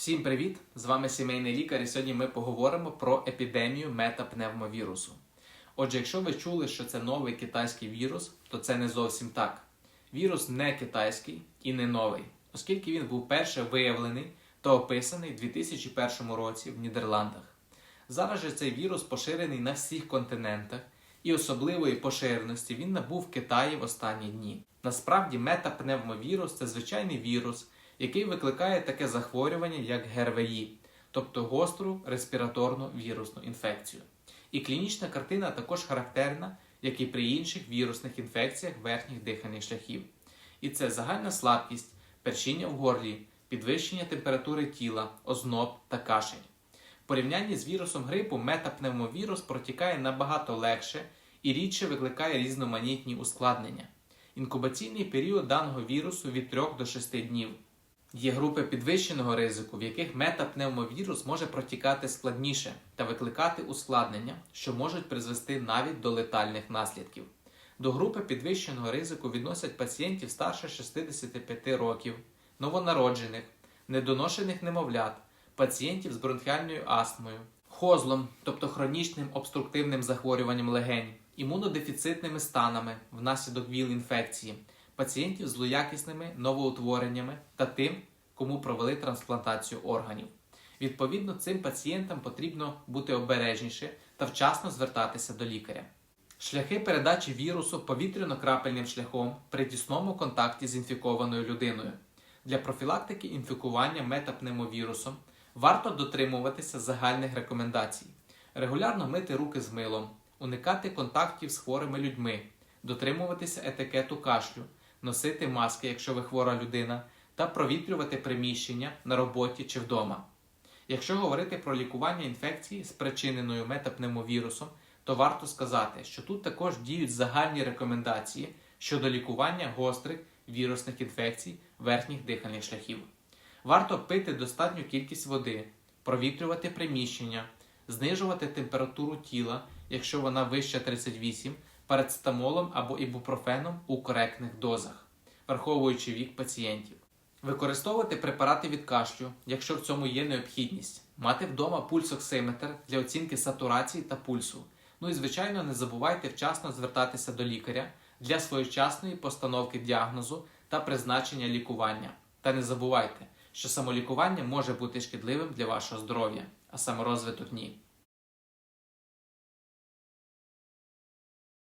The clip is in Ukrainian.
Всім привіт! З вами сімейний лікар, і сьогодні ми поговоримо про епідемію метапневмовірусу. Отже, якщо ви чули, що це новий китайський вірус, то це не зовсім так. Вірус не китайський і не новий, оскільки він був перше виявлений та описаний у 2001 році в Нідерландах. Зараз же цей вірус поширений на всіх континентах, і особливої поширеності він набув в Китаї в останні дні. Насправді, метапневмовірус це звичайний вірус, який викликає таке захворювання, як ГРВІ, тобто гостру респіраторну вірусну інфекцію. І клінічна картина також характерна, як і при інших вірусних інфекціях верхніх дихальних шляхів. І це загальна слабкість, першіння в горлі, підвищення температури тіла, озноб та кашель. В порівнянні з вірусом грипу метапневмовірус протікає набагато легше і рідше викликає різноманітні ускладнення. Інкубаційний період даного вірусу від 3 до 6 днів. Є групи підвищеного ризику, в яких метапневмовірус може протікати складніше та викликати ускладнення, що можуть призвести навіть до летальних наслідків. До групи підвищеного ризику відносять пацієнтів старше 65 років, новонароджених, недоношених немовлят, пацієнтів з бронхіальною астмою, хозлом, тобто хронічним обструктивним захворюванням легень, імунодефіцитними станами внаслідок ВІЛ-інфекції, пацієнтів з злоякісними новоутвореннями та тим, кому провели трансплантацію органів. Відповідно, цим пацієнтам потрібно бути обережніше та вчасно звертатися до лікаря. Шляхи передачі вірусу повітряно-крапельним шляхом при тісному контакті з інфікованою людиною. Для профілактики інфікування метапневмовірусом варто дотримуватися загальних рекомендацій, регулярно мити руки з милом, уникати контактів з хворими людьми, дотримуватися етикету кашлю, носити маски, якщо ви хвора людина, та провітрювати приміщення на роботі чи вдома. Якщо говорити про лікування інфекції, спричиненою метапневмовірусом, то варто сказати, що тут також діють загальні рекомендації щодо лікування гострих вірусних інфекцій верхніх дихальних шляхів. Варто пити достатню кількість води, провітрювати приміщення, знижувати температуру тіла, якщо вона вища 38, парацетамолом або ібупрофеном у коректних дозах, враховуючи вік пацієнтів. Використовувати препарати від кашлю, якщо в цьому є необхідність, мати вдома пульсоксиметр для оцінки сатурації та пульсу. Ну і звичайно, не забувайте вчасно звертатися до лікаря для своєчасної постановки діагнозу та призначення лікування. Та не забувайте, що самолікування може бути шкідливим для вашого здоров'я, а саморозвиток ні.